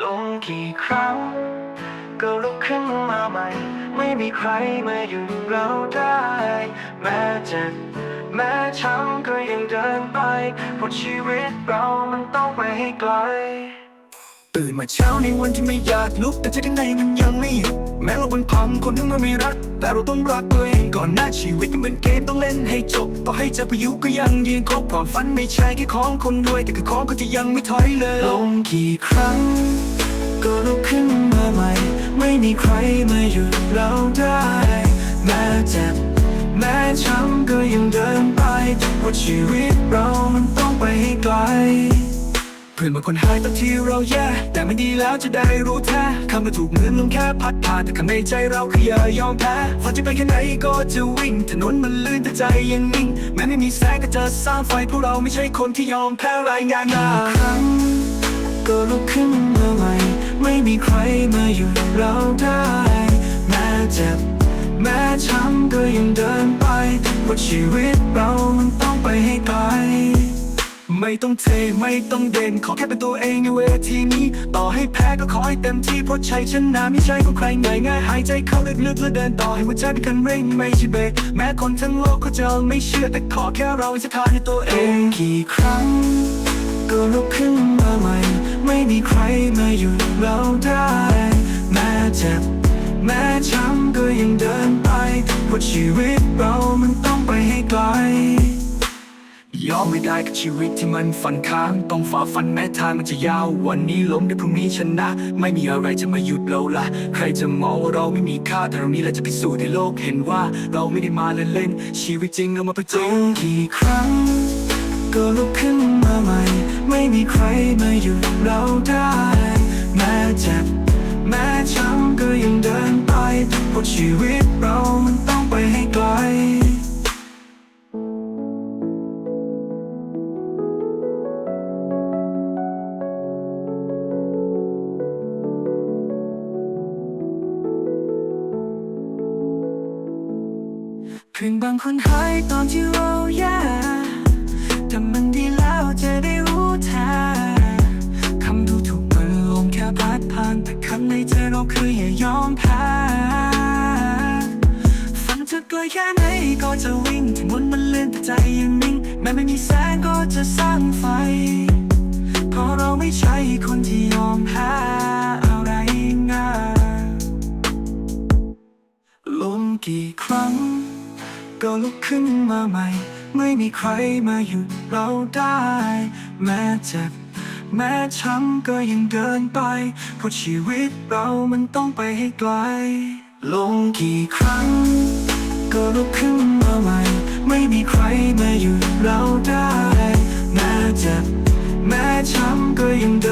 ลงกี่ครั้ง ก็ลุกขึ้นมาใหม่ ไม่มีใครมาหยุดเราได้ แม้เจ็บแม้ช้ำก็ยังเดินไปเพราะชีวิตเรามันต้องไปให้ไกล ตื่นมาเช้าในวันที่ไม่อยากลุกแต่ใจข้างในมันยังไม่หยุดแม้เราบนพังคนที่มันไม่รัก แต่เราต้องรักตัวเองก่อนหน้าชีวิตมันเป็นเกมต้องเล่นให้จบ ต่อให้เจะพายุก็ยังยืนครบความฝันไม่ใช่แค่ของคนรวยแต่คือของคนที่ยังไม่ถอยเลยลงกี่ครั้ง ก็ลุกขึ้นมาใหม่ ไม่มีใครมาหยุดเราได้ แม้เจ็บ แม้ช้ำก็ยังเดินไปเพราะชีวิตเรามัน พื่อนบางคนหายตอนที่เราแย่ แต่ไม่ดีแล้วจะได้รู้แท้คำมาถูกเหมือนลมแค่พัดผ่าน แต่ข้างในใจเราคืออย่ายอมแพ้ฝันจะไปแค่ไหนก็จะวิ่ง ถนนมันลื่นแต่ใจยังนิ่ง แม้ไม่มีแสงก็จะสร้างไฟพวกเราไม่ใช่คนที่ยอมแพ้รายงานมาครั้งก็ลุกขึ้นมาใหม่ ไม่มีใครมาหยุดเราได้ แม้เจ็บ แม้ช้ำก็ยังเดินไปเพราะชีวิตเรา ไม่ต้องเทไม่ต้องเด่น ขอแค่เป็นตัวเองในเวทีนี้ ต่อให้แพ้ก็ขอให้เต็มที่เพราะชัยชนะไม่ใช่ของใครง่ายง่ายๆหายใจเข้าลึกๆแล้วเดินต่อให้หัวใจเป็นคันเร่งไม่ใช่เบรกแม้คนทั้งโลกเขาจะไม่เชื่อแต่ขอแค่เราจะทานให้ตัวเองกี่ครั้งก็ลุกขึ้นมาใหม่ ไม่มีใครมาหยุดเราได้ แม้เจ็บแม้ช้ำก็ยังเดินไปเพราะชีวิตเรามันต้อง ยอมไม่ได้กับชีวิตที่มันฝันค้าง ต้องฝ่าฟันแม้ทางมันจะยาว วันนี้ล้มเดี๋ยวพรุ่งนี้ชนะ ไม่มีอะไรจะมาหยุดเราละใครจะมองว่าเราไม่มีค่าแต่เรานี้แหละจะพิสูจน์ให้โลกเห็นว่า เราไม่ได้มาเล่นๆชีวิตจริงเอามาประจนกี่ครั้ง ก็ลุกขึ้นมาใหม่ ไม่มีใครมาหยุดเราได้ แม้เจ็บแม้ช้ำก็ยังเดินไปเพราะชีวิตเรามัน พียงบางคนหายตอนที่เราแย่แต่มันดีแล้วจะได้รู้แท้คำดูถูกมันลงแค่พัดผ่านแต่ข้างในใจเราคืออย่ายอมแพ้ฝันจะไกลแค่ไหนก็จะวิ่งถึงมันมันเลื่อนแต่ใจยังนิ่งแม้ไม่มีแสงก็จะสร้างไฟเพราะเราไม่ใช่คนที่ยอมแพ้อะไรง่ายล้มกี่ครั้ง ก็ลุกขึ้นมาใหม่ ไม่มีใครมาหยุดเราได้ แม้เจ็บ แม้ช้ำก็ยังเดินไปเพราะชีวิตเรามันต้องไปให้ไกล ลงกี่ครั้ง ก็ลุกขึ้นมาใหม่ ไม่มีใครมาหยุดเราได้ แม้เจ็บ แม้ช้ำก็ยังเดิน